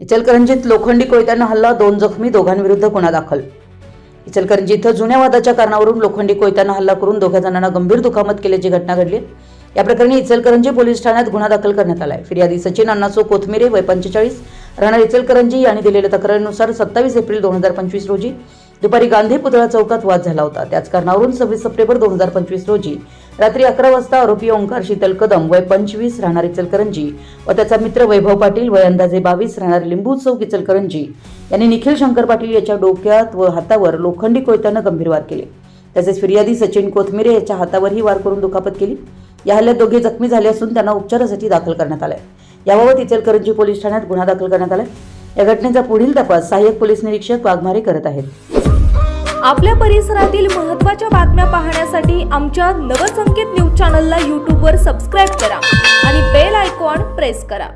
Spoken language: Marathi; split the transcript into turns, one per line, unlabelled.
इचलकरंजीत लोखंडी कोयत्यानं हल्ला दोन जखमी दोघांविरुद्ध गुन्हा दाखल. इचलकरंजी इथं जुन्या वादाच्या कारणावरून लोखंडी कोयत्यानं हल्ला करून दोघा जणांना गंभीर दुखापत केल्याची घटना घडली. या प्रकरणी इचलकरंजी पोलीस ठाण्यात गुन्हा दाखल करण्यात आलाय. फिर्यादी सचिन अण्णासो कोथमिरे वय पंचेचाळीस राहणार इचलकरंजी यांनी दिलेल्या तक्रारीनुसार सत्तावीस एप्रिल दोन हजार पंचवीस रोजी दुपारी गांधी पुतळा चौकात वाद झाला होता. त्याच कारणावरून सव्वीस सप्टेंबर दोन हजार पंचवीस रोजी रात्री अकरा वाजता आरोपी ओंकार शीतल कदम वय पंचवीस राहणारी चलकरंजी व त्याचा मित्र वैभव पाटील वय अंदाजे बावीस राहणारे लिंबू चौक इचलकरंजी यांनी निखिल शंकर पाटील याच्या डोक्यात व हातावर लोखंडी कोयत्यानं गंभीर वार केले. तसेच फिर्यादी सचिन कोथमिरे याच्या हातावरही वार करून दुखापत केली. या हल्ल्यात दोघे जखमी झाले असून त्यांना उपचारासाठी दाखल करण्यात आलंय. याबाबत इचलकरंजी पोलीस ठाण्यात गुन्हा दाखल करण्यात आलाय. या घटनेचा पुढील तपास सहाय्यक पोलीस निरीक्षक वाघमारे करत आहेत.
आपल्या परिसरातील महत्त्वाच्या बातम्या पाहण्यासाठी आमच्या नवसंकेत न्यूज चॅनलला यूट्यूबवर सबस्क्राईब करा आणि बेल आयकॉन प्रेस करा.